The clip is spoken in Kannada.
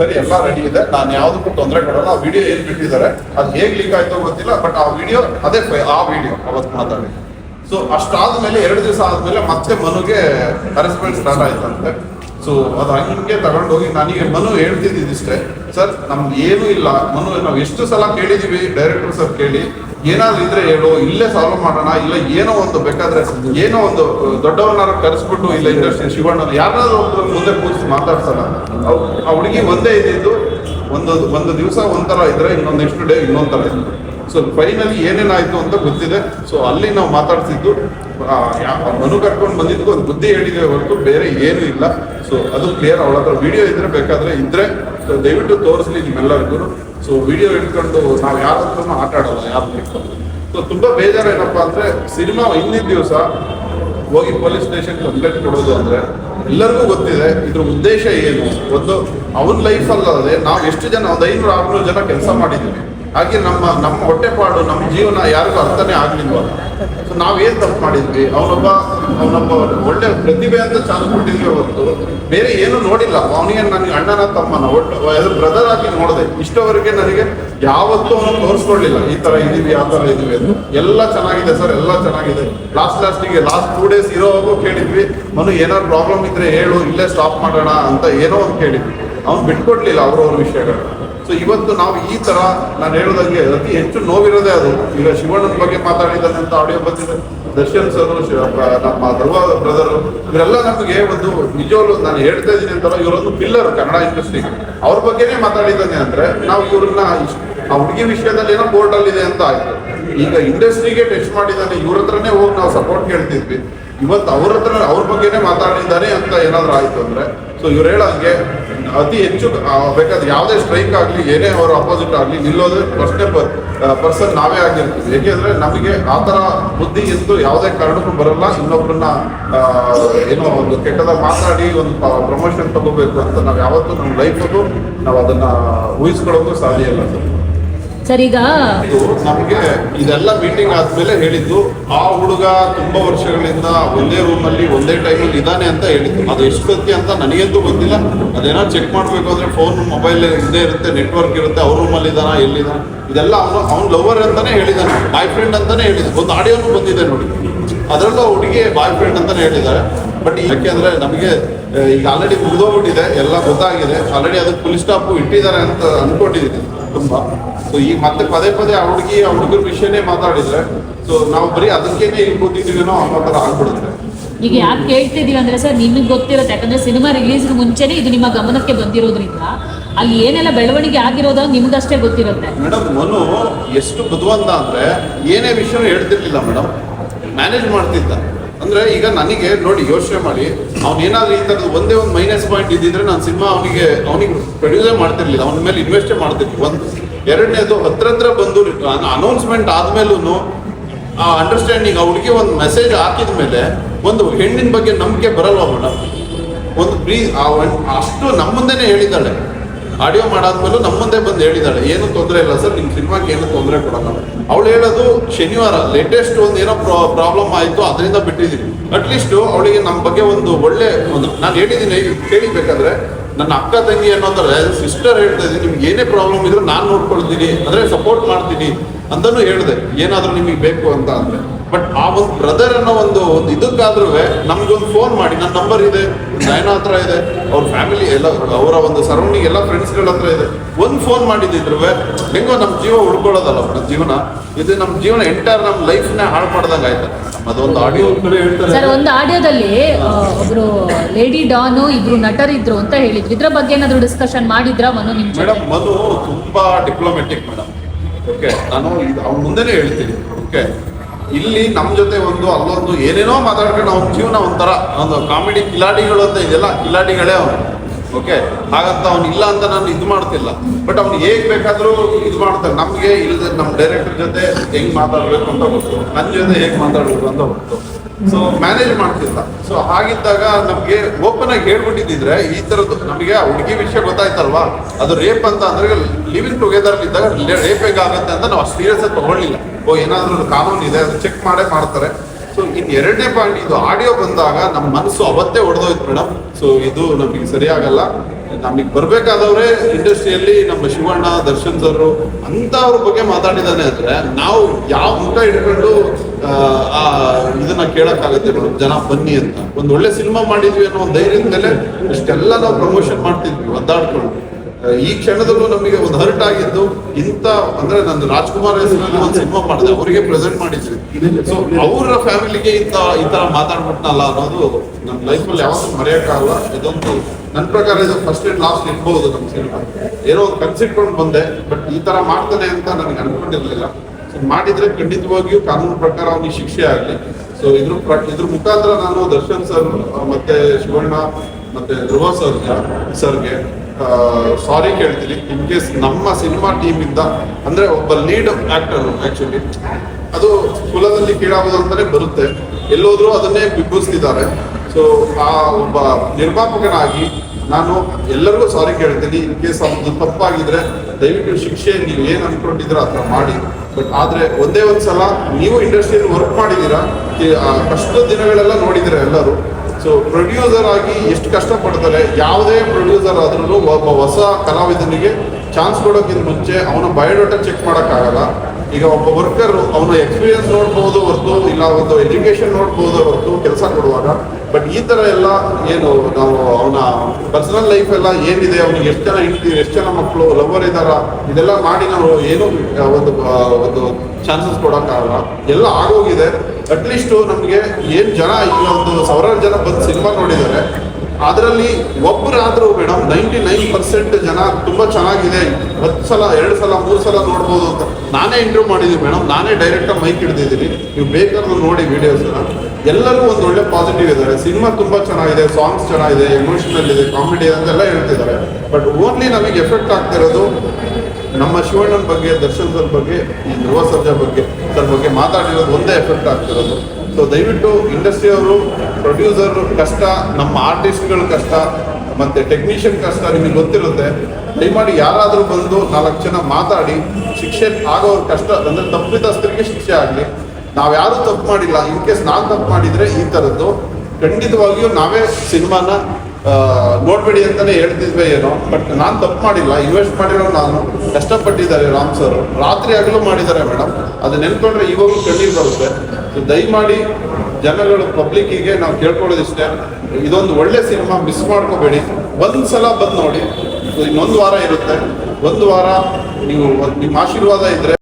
ಸರಿ, ಎಲ್ಲ ರೆಡಿ ಇದೆ. ನಾನು ಯಾವುದಕ್ಕೂ ತೊಂದರೆ ಕೊಡಲ್ಲ. ಆ ವಿಡಿಯೋ ಏನು ಬಿಟ್ಟಿದ್ದಾರೆ? ಅದು ಹೇಗೆ ಲೀಕ್ ಆಯ್ತೋ ಗೊತ್ತಿಲ್ಲ ಬಟ್ ಆ ವಿಡಿಯೋ ಅದೇ ಆ ವಿಡಿಯೋ ಅವತ್ತು ಮಾತಾಡಿ ಸೊ ಅಷ್ಟಾದ್ಮೇಲೆ ಎರಡು ದಿವಸ ಆದ್ಮೇಲೆ ಮತ್ತೆ ಮನುಗೆ ಕರೆಸ್ಪಾಂಡ್ ಸ್ಟಾರ್ಟ್ ಆಯ್ತಂತೆ. ಸೊ ಅದು ಹಂಗೆ ತಗೊಂಡೋಗಿ ನನಗೆ ಮನು ಹೇಳ್ತಿದ್ದಿಷ್ಟೇ ಸರ್ ನಮ್ಗೆ ಏನೂ ಇಲ್ಲ. ಮನು, ನಾವು ಎಷ್ಟು ಸಲ ಕೇಳಿದೀವಿ? ಡೈರೆಕ್ಟರ್ ಸರ್ ಕೇಳಿ, ಏನಾದ್ರೂ ಇದ್ರೆ ಹೇಳು, ಇಲ್ಲೇ ಸಾಲ್ವ್ ಮಾಡೋಣ, ಇಲ್ಲ ಏನೋ ಒಂದು ಬೇಕಾದ್ರೆ ಏನೋ ಒಂದು ದೊಡ್ಡವನ್ನಾರು ಕರೆಸ್ಬಿಟ್ಟು ಇಲ್ಲ ಇಂಡಸ್ಟ್ರಿ ಶಿವಣ್ಣ ಯಾರಾದ್ರೂ ಒಬ್ರು ಮುಂದೆ ಕೂರಿಸಿ ಮಾತಾಡ್ಸಲ್ಲ ಆ ಹುಡುಗಿ ಒಂದೇ ಇದ್ದಿದ್ದು, ಒಂದು ಒಂದು ದಿವಸ ಒಂಥರ ಇದ್ರೆ ಇನ್ನೊಂದು ನೆಕ್ಸ್ಟ್ ಡೇ ಇನ್ನೊಂದು ಥರ ಸೊ ಫೈನಲಿ ಏನೇನಾಯ್ತು ಅಂತ ಗೊತ್ತಿದೆ. ಸೊ ಅಲ್ಲಿ ನಾವು ಮಾತಾಡ್ತಿದ್ದು ಮನು ಕರ್ಕೊಂಡು ಬಂದಿದ್ದು ಒಂದು ಬುದ್ಧಿ ಹೇಳಿದೆ ಹೊರತು ಬೇರೆ ಏನೂ ಇಲ್ಲ. ಸೊ ಅದು ಕ್ಲಿಯರ್ ಅವಳ ಹತ್ರ ವಿಡಿಯೋ ಇದ್ರೆ ಬೇಕಾದ್ರೆ ಇದ್ರೆ ದಯವಿಟ್ಟು ತೋರಿಸ್ಲಿ ನಿಮ್ಮೆಲ್ಲರಿಗೂ. ಸೊ ವಿಡಿಯೋ ಇಟ್ಕೊಂಡು ನಾವು ಯಾರ ಹತ್ರನೂ ಆಟ ಆಡಲ್ಲ, ಯಾರು ಸೊ ತುಂಬಾ ಬೇಜಾರ ಏನಪ್ಪಾ ಅಂದ್ರೆ ಸಿನಿಮಾ ಹಿಂದಿನ ದಿವಸ ಹೋಗಿ ಪೊಲೀಸ್ ಸ್ಟೇಷನ್ ಕಂಪ್ಲೇಂಟ್ ಕೊಡೋದು ಅಂದ್ರೆ ಎಲ್ಲರಿಗೂ ಗೊತ್ತಿದೆ, ಇದ್ರ ಉದ್ದೇಶ ಏನು? ಒಂದು, ಅವನ್ ಲೈಫ್ ಅಲ್ಲದೆ ನಾವು ಎಷ್ಟು ಜನ, ಒಂದು ಐನೂರು ಆರ್ನೂರು ಜನ ಕೆಲಸ ಮಾಡಿದ್ದೀವಿ. ಹಾಗೆ ನಮ್ಮ ನಮ್ಮ ಹೊಟ್ಟೆಪಾಡು, ನಮ್ಮ ಜೀವನ ಯಾರಿಗೂ ಅರ್ಥನೇ ಆಗ್ಲಿಲ್ವ? ಸೊ ನಾವೇನ್ ತಪ್ಪು ಮಾಡಿದ್ವಿ? ಅವನೊಬ್ಬ ಅವನೊಬ್ಬ ಒಳ್ಳೆ ಪ್ರತಿಭೆ ಅಂತ ಚಾನ್ಸ್ ಕೊಟ್ಟಿದ್ವಿ ಹೊರತು. ಬೇರೆ ಏನು ನೋಡಿಲ್ಲ. ಅವನಿಗೆ ನನಗೆ ಅಣ್ಣನ ತಮ್ಮನ, ಒಟ್ಟು ಬ್ರದರ್ ಆಗಿ ನೋಡಿದೆ. ಇಷ್ಟವರೆಗೆ ನನಗೆ ಯಾವತ್ತೂ ಅವನು ತೋರಿಸ್ಕೊಳ್ಳಿಲ್ಲ ಈ ತರ ಇದೀವಿ ಆ ತರ ಇದೀವಿ ಅಂತ. ಎಲ್ಲ ಚೆನ್ನಾಗಿದೆ ಸರ್, ಎಲ್ಲ ಚೆನ್ನಾಗಿದೆ. ಲಾಸ್ಟ್ ಲಾಸ್ಟಿಗೆ ಲಾಸ್ಟ್ ಟೂ ಡೇಸ್ ಇರೋವಾಗೂ ಕೇಳಿದ್ವಿ. ಮನು ಏನಾದ್ರು ಪ್ರಾಬ್ಲಮ್ ಇದ್ರೆ ಹೇಳು, ಇಲ್ಲೇ ಸ್ಟಾಪ್ ಮಾಡೋಣ ಅಂತ ಏನೋ ಒಂದು ಕೇಳಿದ್ವಿ. ಅವ್ನು ಬಿಟ್ಕೊಡ್ಲಿಲ್ಲ ಅವ್ರವ್ರ ವಿಷಯಗಳು ಸೊ ಇವತ್ತು ನಾವು ಈ ತರ ನಾನು ಹೇಳೋದಂಗೆ ಅತಿ ಹೆಚ್ಚು ನೋವಿರೋದೇ ಅದು. ಈಗ ಶಿವಣ್ಣನ ಬಗ್ಗೆ ಮಾತಾಡಿದ್ದಾನೆ ಅಂತ ಆಡಿಯೋ ಬಂದಿದೆ. ದರ್ಶನ್ ಸರ್ ನಮ್ಮ ಧ್ರುವ ಬ್ರದರ್ ಇವರೆಲ್ಲ ನಮಗೆ ಒಂದು ನಿಜವಾಗ್ಲು ನಾನು ಹೇಳ್ತಾ ಇದ್ದೀನಿ ಅಂತಲ್ಲ ಇವರೊಂದು ಪಿಲ್ಲರ್ ಕನ್ನಡ ಇಂಡಸ್ಟ್ರಿ ಅವ್ರ ಬಗ್ಗೆನೇ ಮಾತಾಡಿದ್ದಾನೆ ಅಂದ್ರೆ ನಾವು ಇವ್ರನ್ನ ಆ ಹುಡುಗಿ ವಿಷಯದಲ್ಲಿ ಏನೋ ಬೋರ್ಡ್ ಅಲ್ಲಿ ಇದೆ ಅಂತ ಆಯ್ತು. ಈಗ ಇಂಡಸ್ಟ್ರಿಗೆ ಟೆಸ್ಟ್ ಮಾಡಿದ್ದಾನೆ, ಇವ್ರ ಹತ್ರನೇ ಹೋಗಿ ನಾವು ಸಪೋರ್ಟ್ ಕೇಳ್ತಿದ್ವಿ. ಇವತ್ತು ಅವ್ರ ಹತ್ರ ಅವ್ರ ಬಗ್ಗೆನೇ ಮಾತಾಡಿದ್ದಾರೆ ಅಂತ ಏನಾದ್ರು ಆಯ್ತು ಅಂದ್ರೆ ಸೊ ಇವ್ರು ಹೇಳಂಗೆ, ಅತಿ ಹೆಚ್ಚು ಬೇಕಾದ್ರೆ ಯಾವುದೇ ಸ್ಟ್ರೈಕ್ ಆಗಲಿ, ಏನೇ ಅವರ ಅಪೋಸಿಟ್ ಆಗಲಿ, ನಿಲ್ಲೋದು ಫಸ್ಟ್ನೇ ಪರ್ಸನ್ ನಾವೇ ಆಗಿರ್ತೀವಿ. ಯಾಕೆಂದ್ರೆ ನಮಗೆ ಆ ಥರ ಬುದ್ಧಿ ಎಂದು ಯಾವುದೇ ಕಾರಣಕ್ಕೂ ಬರಲ್ಲ. ಇನ್ನೊಬ್ಬರನ್ನ ಏನೋ ಒಂದು ಕೆಟ್ಟದಾಗ ಮಾತಾಡಿ ಒಂದು ಪ್ರಮೋಷನ್ ತಗೋಬೇಕು ಅಂತ ನಾವು ಯಾವತ್ತೂ ನಮ್ಮ ಲೈಫಲ್ಲೂ ನಾವು ಅದನ್ನ ಊಹಿಸ್ಕೊಳ್ಳೋಕ್ಕೂ ಸಾಧ್ಯ ಇಲ್ಲ ಸರ್. ಸರ್ ಈಗ ಇದು ನಮಗೆ ಇದೆಲ್ಲ ಮೀಟಿಂಗ್ ಆದ್ಮೇಲೆ ಹೇಳಿದ್ದು, ಆ ಹುಡುಗ ತುಂಬಾ ವರ್ಷಗಳಿಂದ ಒಂದೇ ರೂಮ್ ಅಲ್ಲಿ ಒಂದೇ ಟೈಮ್ ಅಲ್ಲಿ ಇದಾನೆ ಅಂತ ಹೇಳಿದ್ದು. ಅದು ಎಷ್ಟು ಸತ್ಯ ಅಂತ ನನಗಂತೂ ಗೊತ್ತಿಲ್ಲ. ಅದೇನೋ ಚೆಕ್ ಮಾಡ್ಬೇಕು ಅಂದ್ರೆ ಫೋನ್ ಮೊಬೈಲ್ ಇದೇ ಇರುತ್ತೆ ನೆಟ್ವರ್ಕ್ ಇರುತ್ತೆ, ಅವ್ರ ರೂಮ್ ಅಲ್ಲಿ ಇದಾನ ಎಲ್ಲಿದಾನ ಇದೆಲ್ಲ ಅವನು, ಅವ್ನ ಲವರ್ ಅಂತಾನೆ ಹೇಳಿದಾನೆ ಬಾಯ್ ಫ್ರೆಂಡ್ ಅಂತಾನೆ ಹೇಳಿದ ಒಂದು ಆಡಿಯೋನು ಬಂದಿದೆ ನೋಡಿ. ಅದರಲ್ಲೂ ಹುಡುಗಿ ಬಾಯ್ ಫ್ರೆಂಡ್ ಅಂತಾನೆ ಹೇಳಿದ್ದಾರೆ. ಬಟ್ ಯಾಕೆಂದ್ರೆ ನಮಗೆ, ಈಗ ಆಲ್ರೆಡಿ ಮುಗಿದೋಗ್ಬಿಟ್ಟಿದೆ, ಎಲ್ಲ ಗೊತ್ತಾಗಿದೆ. ಆಲ್ರೆಡಿ ಅದಕ್ಕೆ ಪುಲಿಸ್ ಸ್ಟಾಪ್ ಇಟ್ಟಿದ್ದಾರೆ ಅಂತ ಅನ್ಕೊಂಡಿದ್ದೀನಿ. ತುಂಬಾ. ಸೊ ಈಗ ಮತ್ತೆ ಪದೇ ಪದೇ ಆ ಹುಡುಗಿ ಆ ಹುಡುಗರ ವಿಷಯನೇ ಮಾತಾಡಿದ್ರೆ ಸೊ ನಾವು ಬರೀ ಅದಕ್ಕೇನೆ ಇಲ್ಲಿ ಕೂತಿದ್ದೀವೇನೋ ಅನ್ನೋ ಥರ ಆಗ್ಬಿಡುತ್ತೆ. ಈಗ ಯಾಕೆ ಕೇಳ್ತಿದೀವಿ ಅಂದ್ರೆ ಸರ್ ನಿಮಗೆ ಗೊತ್ತಿರುತ್ತೆ. ಯಾಕಂದ್ರೆ ಸಿನಿಮಾ ರಿಲೀಸ್ ಮುಂಚೆನೇ ಇದು ನಿಮ್ಮ ಗಮನಕ್ಕೆ ಬಂದಿರೋದ್ರಿಂದ ಅಲ್ಲಿ ಏನೆಲ್ಲ ಬೆಳವಣಿಗೆ ಆಗಿರೋದು ನಿಮ್ಗಷ್ಟೇ ಗೊತ್ತಿರುತ್ತೆ. ಮೇಡಮ್ ಮನು ಎಷ್ಟು ಬುದ್ಧಿವಂತ ಅಂದ್ರೆ ಏನೇ ವಿಷಯ ಹೇಳ್ತಿರ್ಲಿಲ್ಲ ಮೇಡಮ್. ಮ್ಯಾನೇಜ್ ಮಾಡ್ತಿದ್ದ. ಅಂದ್ರೆ ಈಗ ನನಗೆ ನೋಡಿ ಯೋಚನೆ ಮಾಡಿ, ಅವ್ನು ಏನಾದ್ರೂ ಈ ತರದ ಒಂದೇ ಒಂದು ಮೈನಸ್ ಪಾಯಿಂಟ್ ಇದ್ದಿದ್ರೆ ನಾನು ಸಿನಿಮಾ ಅವನಿಗೆ ಅವನಿಗೆ ಪ್ರೊಡ್ಯೂಸೇ ಮಾಡ್ತಿರ್ಲಿಲ್ಲ, ಅವನ ಮೇಲೆ ಇನ್ವೆಸ್ಟೇ ಮಾಡ್ತಿರ್ಲಿಲ್ಲ. ಒಂದು, ಎರಡನೇದು ಹತ್ರ ಹತ್ರ ಬಂದು ಅನೌನ್ಸ್ಮೆಂಟ್ ಆದ್ಮೇಲೂ ಆ ಅಂಡರ್ಸ್ಟ್ಯಾಂಡಿಂಗ್ ಹುಡುಗಿ ಒಂದು ಮೆಸೇಜ್ ಹಾಕಿದ ಮೇಲೆ ಒಂದು ಹೆಣ್ಣಿನ ಬಗ್ಗೆ ನಂಬಿಕೆ ಬರಲ್ವಾ ಮೇಡಮ್ ಒಂದು ಪ್ಲೀಸ್ ಅಷ್ಟು ನಮ್ಮ ಮುಂದೆನೇ ಹೇಳಿದ್ದಾಳೆ. ಆಡಿಯೋ ಮಾಡಾದ್ಮೇಲೂ ನಮ್ಮ ಮುಂದೆ ಬಂದು ಹೇಳಿದ್ದಾಳೆ ಏನು ತೊಂದರೆ ಇಲ್ಲ ಸರ್ ನಿಮ್ಮ ಸಿನಿಮಾಗೆ ಏನು ತೊಂದರೆ ಕೊಡಲ್ಲ. ಅವಳು ಹೇಳೋದು, ಶನಿವಾರ ಲೇಟೆಸ್ಟ್ ಒಂದು ಏನೋ ಪ್ರಾಬ್ಲಮ್ ಆಯಿತು, ಅದರಿಂದ ಬಿಟ್ಟಿದ್ದೀನಿ ಅಟ್ಲೀಸ್ಟ್ ಅವಳಿಗೆ ನಮ್ಮ ಬಗ್ಗೆ ಒಂದು ಒಳ್ಳೆ ಒಂದು, ನಾನು ಹೇಳಿದ್ದೀನಿ ಕೇಳಿಬೇಕಾದ್ರೆ, ನನ್ನ ಅಕ್ಕ ತಂಗಿ ಅನ್ನೋದ್ರೆ ಸಿಸ್ಟರ್ ಹೇಳ್ತಾ ಇದ್ದೀನಿ, ನಿಮ್ಗೆ ಏನೇ ಪ್ರಾಬ್ಲಮ್ ಇದ್ರೂ ನಾನು ನೋಡ್ಕೊಳ್ತೀನಿ, ಅಂದರೆ ಸಪೋರ್ಟ್ ಮಾಡ್ತೀನಿ ಅಂತಲೂ ಹೇಳಿದೆ, ಏನಾದರೂ ನಿಮಗೆ ಬೇಕು ಅಂತ ಅಂದ್ರೆ ಬಟ್ ಆ ಒಂದು ಬ್ರದರ್ ಅನ್ನೋ ಒಂದು ಒಂದು ಇದಕ್ಕಾದ್ರೂ ನಮ್ಗೊಂದು ಫೋನ್ ಮಾಡಿ ನನ್ನ ನಂಬರ್ ಇದೆ ನಯನ ಹತ್ರ ಇದೆ ಅವ್ರ ಫ್ಯಾಮಿಲಿ ಎಲ್ಲ ಅವರ ಒಂದು ಸರೌಂಡಿಂಗ್ ಎಲ್ಲ ಫ್ರೆಂಡ್ಸ್ಗಳ ಹತ್ರ ಇದೆ. ಒಂದು ಫೋನ್ ಮಾಡಿದ್ರು ಹೆಂಗೋ ನಮ್ಮ ಜೀವ ಉಳ್ಕೊಳ್ಳೋದಲ್ಲ ನಮ್ಮ ಜೀವನ ಇದು ನಮ್ಮ ಜೀವನ ಎಂಟೈರ್ ನಮ್ಮ ಲೈಫ್ನ ಹಾಳು ಮಾಡ್ದಂಗೆ ಆಯ್ತು. ಅದೊಂದು ಆಡಿಯೋ ಸರ್ ಒಂದು ಆಡಿಯೋದಲ್ಲಿ ಒಬ್ರು ಲೇಡಿ ಡಾನು ಇಬ್ರು ನಟರಿದ್ರು ಅಂತ ಹೇಳಿದ್ರು. ಇದ್ರ ಬಗ್ಗೆ ಏನಾದ್ರು ಡಿಸ್ಕಷನ್ ಮಾಡಿದ್ರ ಮನು ನಿಮ್ ಜೊತೆ? ಮೇಡಮ್ ಮನು ತುಂಬಾ ಡಿಪ್ಲೊಮೆಟಿಕ್ ಮೇಡಮ್. ಓಕೆ ನಾನು ಅವ್ನ ಮುಂದೆನೇ ಹೇಳ್ತೀನಿ. ಓಕೆ ಇಲ್ಲಿ ನಮ್ಮ ಜೊತೆ ಒಂದು ಅಲ್ಲೊಂದು ಏನೇನೋ ಮಾತಾಡ್ಕೊಂಡು ಅವ್ನ ಜೀವನ ಒಂಥರ. ಒಂದು ಕಾಮಿಡಿ ಕಿಲಾಡಿಗಳು ಅಂತ ಇದೆಲ್ಲ ಕಿಲಾಡಿಗಳೇ ಅವನು. ಓಕೆ ಹಾಗಂತ ಅವ್ನು ಇಲ್ಲ ಅಂತ ನಾನು ಇದು ಮಾಡ್ತಿಲ್ಲ. ಬಟ್ ಅವ್ನು ಹೇಗೆ ಬೇಕಾದರೂ ಇದು ಮಾಡ್ತಾನೆ. ನಮಗೆ ಇಲ್ಲದೆ ನಮ್ಮ ಡೈರೆಕ್ಟರ್ ಜೊತೆ ಹೆಂಗೆ ಮಾತಾಡಬೇಕು ಅಂತ ಗೊತ್ತು. ನನ್ನ ಜೊತೆ ಹೇಗೆ ಮಾತಾಡಬೇಕು ಅಂತ ಗೊತ್ತು. ಸೊ ಮ್ಯಾನೇಜ್ ಮಾಡ್ತಿಲ್ಲ ಸೊ ಹಾಗಿದ್ದಾಗ ನಮಗೆ ಓಪನ್ ಆಗಿ ಹೇಳ್ಬಿಟ್ಟಿದ್ರೆ ಈ ತರದ್ದು ನಮಗೆ ಆ ಹುಡುಗಿ ವಿಷಯ ಗೊತ್ತಾಯ್ತಲ್ವಾ? ಅದು ರೇಪ್ ಅಂತ ಅಂದ್ರೆ ಲಿವಿಂಗ್ ಟುಗೆದರ್ ಇದ್ದಾಗ ರೇಪ್ ಆಗುತ್ತೆ ಅಂತ ನಾವು ಸೀರಿಯಸ್ ಆಗಿ ತಗೊಳ್ಳಿಲ್ಲ. ಓ ಏನಾದ್ರೂ ಕಾನೂನು ಇದೆ ಅದು ಚೆಕ್ ಮಾಡೇ ಮಾಡ್ತಾರೆ. ಸೊ ಇನ್ ಎರಡನೇ ಪಾಯಿಂಟ್ ಇದು ಆಡಿಯೋ ಬಂದಾಗ ನಮ್ಮ ಮನಸ್ಸು ಅವತ್ತೇ ಹೊಡೆದೋಯ್ತು ಮೇಡಮ್ ಸೊ ಇದು ನಮಗೆ ಸರಿಯಾಗಲ್ಲ. ನಮಗೆ ಬರ್ಬೇಕಾದವ್ರೆ ಇಂಡಸ್ಟ್ರಿಯಲ್ಲಿ ನಮ್ಮ ಶಿವಣ್ಣ ದರ್ಶನ್ ಸರ್ ಅಂತವ್ರ ಬಗ್ಗೆ ಮಾತಾಡಿದಾನೆ ಅಂದ್ರೆ ನಾವು ಯಾವ ಮುಖ ಇಟ್ಕೊಂಡು ಆ, ಇದನ್ನ ಕೇಳಕ್ಕಾಗತ್ತೆ ಮೇಡಮ್ ಜನ ಬನ್ನಿ ಅಂತ. ಒಂದು ಒಳ್ಳೆ ಸಿನಿಮಾ ಮಾಡಿದ್ವಿ ಅನ್ನೋ ಒಂದು ಮೇಲೆ ಇಷ್ಟೆಲ್ಲ ನಾವು ಪ್ರಮೋಷನ್ ಮಾಡ್ತಿದ್ವಿ, ಒದ್ದಾಡ್ಕೊಂಡು. ಈ ಕ್ಷಣದಲ್ಲೂ ನಮಗೆ ಒಂದು ಹರ್ಟ್ ಆಗಿದ್ದು ಇಂತ ಅಂದ್ರೆ ನಂದು ರಾಜ್ಕುಮಾರ್ ಹೆಸರಲ್ಲಿ ಒಂದು ಸಿನಿಮಾ ಮಾಡಿದೆ, ಅವರಿಗೆ ಪ್ರೆಸೆಂಟ್ ಮಾಡಿದ್ವಿ. ಸೊ ಅವರ ಫ್ಯಾಮಿಲಿಗೆ ಇಂಥ, ಈ ತರ ಮಾತಾಡ್ಬಿಟ್ನಲ್ಲ ಅನ್ನೋದು ಲೈಫ್ ಲೈಫಲ್ಲಿ ಯಾವತ್ತೂ ಮರೆಯಕ್ಕಾಗಲ್ಲ ಇದೊಂದು ನನ್ನ ಪ್ರಕಾರ ಇದು ಫಸ್ಟ್ ಅಂಡ್ ಲಾಸ್ಟ್ ಇರ್ಬೋದು ನಮ್ಮ ಸಿನಿಮಾ. ಏನೋ ಒಂದು ಕನ್ಸಿಟ್ಕೊಂಡು ಬಂದೆ ಬಟ್ ಈ ತರ ಮಾಡ್ತಾನೆ ಅಂತ ನನಗೆ ಅನ್ಕೊಂಡಿರ್ಲಿಲ್ಲ. ಮಾಡಿದ್ರೆ ಖಂಡಿತವಾಗಿಯೂ ಕಾನೂನು ಪ್ರಕಾರ ಅವನಿಗೆ ಶಿಕ್ಷೆ ಆಗಲಿ. ಸೊ ಇದ್ರ ಇದ್ರ ಮುಖಾಂತರ ನಾನು ದರ್ಶನ್ ಸರ್ ಮತ್ತೆ ಶಿವಣ್ಣ, ಮತ್ತೆ ಧ್ರುವ ಸರ್ ಸರ್ಗೆ ಸಾರಿ ಕೇಳ್ತೀನಿ. ಇನ್ ಕೇಸ್ ನಮ್ಮ ಸಿನಿಮಾ ಟೀಮ್ ಇಂದ, ಅಂದ್ರೆ ಒಬ್ಬ ಲೀಡ್ ಆಕ್ಟರ್ ಆಕ್ಚುಲಿ ಅದು ಕುಲದಲ್ಲಿ ಕೀಳಾಗೋದು ಅಂತಾನೆ ಬರುತ್ತೆ. ಎಲ್ಲೋದ್ರೂ ಅದನ್ನೇ ಬಿಬ್ಬಿಸ್ತಿದ್ದಾರೆ ಸೊ ಆ ಒಬ್ಬ ನಿರ್ಮಾಪಕನಾಗಿ ನಾನು ಎಲ್ಲರಿಗೂ ಸಾರಿ ಕೇಳ್ತೀನಿ ಇನ್ ಕೇಸ್ ಅದು ತಪ್ಪಾಗಿದ್ರೆ ದಯವಿಟ್ಟು ಶಿಕ್ಷೆ, ನೀವು ಏನ್ ಅನ್ಕೊಂಡಿದ್ರ ಆ ಮಾಡಿ. ಬಟ್ ಆದ್ರೆ ಒಂದೇ ಒಂದು ಸಲ ನೀವು ಇಂಡಸ್ಟ್ರಿಯಲ್ಲಿ ವರ್ಕ್ ಮಾಡಿದೀರಾ ಕಷ್ಟದ ದಿನಗಳೆಲ್ಲ ನೋಡಿದಿರ ಎಲ್ಲರೂ? ಸೊ ಪ್ರೊಡ್ಯೂಸರ್ ಆಗಿ ಎಷ್ಟು ಕಷ್ಟಪಡ್ತಾರೆ, ಯಾವುದೇ ಪ್ರೊಡ್ಯೂಸರ್ ಆದ್ರೂ ಒಬ್ಬ ಹೊಸ ಕಲಾವಿದನಿಗೆ ಚಾನ್ಸ್ ಕೊಡೋಕ್ಕಿಂತ ಮುಂಚೆ ಅವನ ಬಯೋಡಾಟಾ ಚೆಕ್ ಮಾಡೋಕ್ಕಾಗಲ್ಲ. ಈಗ ಒಬ್ಬ ವರ್ಕರ್ ಅವನ ಎಕ್ಸ್ಪೀರಿಯನ್ಸ್ ನೋಡ್ಬೋದು, ಹೊರತು ಇಲ್ಲ, ಒಂದು ಎಜುಕೇಶನ್ ನೋಡ್ಬೋದು, ಹೊರತು ಕೆಲಸ ಕೊಡುವಾಗ. ಬಟ್ ಈ ತರ ಎಲ್ಲ ಏನು ನಾವು ಅವನ ಪರ್ಸನಲ್ ಲೈಫ್ ಎಲ್ಲ ಏನಿದೆ, ಅವನಿಗೆ ಎಷ್ಟು ಜನ ಇರ್ತೀವಿ ಎಷ್ಟು ಜನ ಮಕ್ಕಳು ಲವರ್ ಇದಾರ ಇದೆಲ್ಲ ಮಾಡಿ ನಾವು ಏನು ಒಂದು ಒಂದು ಚಾನ್ಸಸ್ ಕೊಡೋಕ್ಕಾಗಲ್ಲ ಎಲ್ಲ ಆಗೋಗಿದೆ. ಅಟ್ಲೀಸ್ಟ್ ನಮಗೆ ಏನ್ ಜನ, ಈಗ ಒಂದು ಸಾವಿರಾರು ಜನ ಬಂದು ಸಿನಿಮಾ ನೋಡಿದ್ದಾರೆ. ಅದರಲ್ಲಿ ಒಬ್ಬರಾದರೂ ಮೇಡಮ್ ನೈಂಟಿ ನೈನ್ ಪರ್ಸೆಂಟ್ ಜನ ತುಂಬಾ ಚೆನ್ನಾಗಿದೆ. ಹತ್ತು ಸಲ, ಎರಡು ಸಲ, ಮೂರು ಸಲ ನೋಡ್ಬೋದು ಅಂತ. ನಾನೇ ಇಂಟರ್ವ್ಯೂ ಮಾಡಿದ್ದೀನಿ ಮೇಡಮ್ ನಾನೇ ಡೈರೆಕ್ಟಾಗಿ ಮೈಕ್ ಹಿಡಿದಿದ್ದೀನಿ. ನೀವು ಬೇಕಾದ್ರೂ ನೋಡಿ ವಿಡಿಯೋಸ್ ಎಲ್ಲರೂ ಒಂದು ಒಳ್ಳೆ ಪಾಸಿಟಿವ್ ಇದ್ದಾರೆ. ಸಿನಿಮಾ ತುಂಬಾ ಚೆನ್ನಾಗಿದೆ ಸಾಂಗ್ಸ್ ಚೆನ್ನಾಗಿದೆ ಎಮೋಷನಲ್ ಇದೆ ಕಾಮಿಡಿ ಅಂತೆಲ್ಲ ಹೇಳ್ತಿದ್ದಾರೆ. ಬಟ್ ಓನ್ಲಿ ನಮಗೆ ಎಫೆಕ್ಟ್ ಆಗ್ತಿರೋದು ನಮ್ಮ ಶಿವಣ್ಣನ ಬಗ್ಗೆ ದರ್ಶನ್ ಸರ್ ಬಗ್ಗೆ, ಈ ಧ್ರುವ ಸರ್ಜಾ ಬಗ್ಗೆ, ಸರ್ ಬಗ್ಗೆ ಮಾತಾಡಿರೋದು ಒಂದೇ ಎಫೆಕ್ಟ್ ಆಗ್ತಿರೋದು. ಸೊ ದಯವಿಟ್ಟು ಇಂಡಸ್ಟ್ರಿಯವರು ಪ್ರೊಡ್ಯೂಸರ್ ಕಷ್ಟ, ನಮ್ಮ ಆರ್ಟಿಸ್ಟ್ಗಳ ಕಷ್ಟ, ಮತ್ತೆ ಟೆಕ್ನಿಷಿಯನ್ ಕಷ್ಟ ನಿಮಗೆ ಗೊತ್ತಿರುತ್ತೆ. ದಯಮಾಡಿ ಯಾರಾದರೂ ಬಂದು ನಾಲ್ಕು ಜನ ಮಾತಾಡಿ, ಶಿಕ್ಷೆ ಆಗೋರು ಕಷ್ಟ, ಅಂದರೆ ತಪ್ಪಿತಸ್ಥರಿಗೆ ಶಿಕ್ಷೆ ಆಗಲಿ. ನಾವು ಯಾರು ತಪ್ಪು ಮಾಡಿಲ್ಲ ಇನ್ ಕೇಸ್ ನಾನು ತಪ್ಪು ಮಾಡಿದರೆ ಈ ಥರದ್ದು. ಖಂಡಿತವಾಗಿಯೂ ನಾವೇ ಸಿನಿಮಾನ ನೋಡಬೇಡಿ ಅಂತಾನೆ ಹೇಳ್ತಿದ್ವಿ ಏನೋ ಬಟ್ ನಾನು ತಪ್ಪು ಮಾಡಿಲ್ಲ ಇನ್ವೆಸ್ಟ್ ಮಾಡಿರೋ ನಾನು, ಕಷ್ಟಪಟ್ಟಿದ್ದಾರೆ ರಾಮ್ ಸರ್. ರಾತ್ರಿ ಆಗಲೂ ಮಾಡಿದ್ದಾರೆ ಮೇಡಮ್ ಅದು ನೆನ್ಕೊಂಡ್ರೆ ಇವಾಗೂ ಕಣ್ಣೀರು ಬರುತ್ತೆ. ಸೊ ದಯಮಾಡಿ ಜನಗಳು ಪಬ್ಲಿಕ್ಕಿಗೆ ನಾವು ಕೇಳ್ಕೊಳ್ಳೋದಿಷ್ಟೇ. ಇದೊಂದು ಒಳ್ಳೆ ಸಿನಿಮಾ, ಮಿಸ್ ಮಾಡ್ಕೋಬೇಡಿ. ಒಂದು ಸಲ ಬಂದು ನೋಡಿ. ಇನ್ನೊಂದು ವಾರ ಇರುತ್ತೆ. ಒಂದು ವಾರ ನೀವು ನಿಮ್ಮ ಆಶೀರ್ವಾದ ಇದ್ರೆ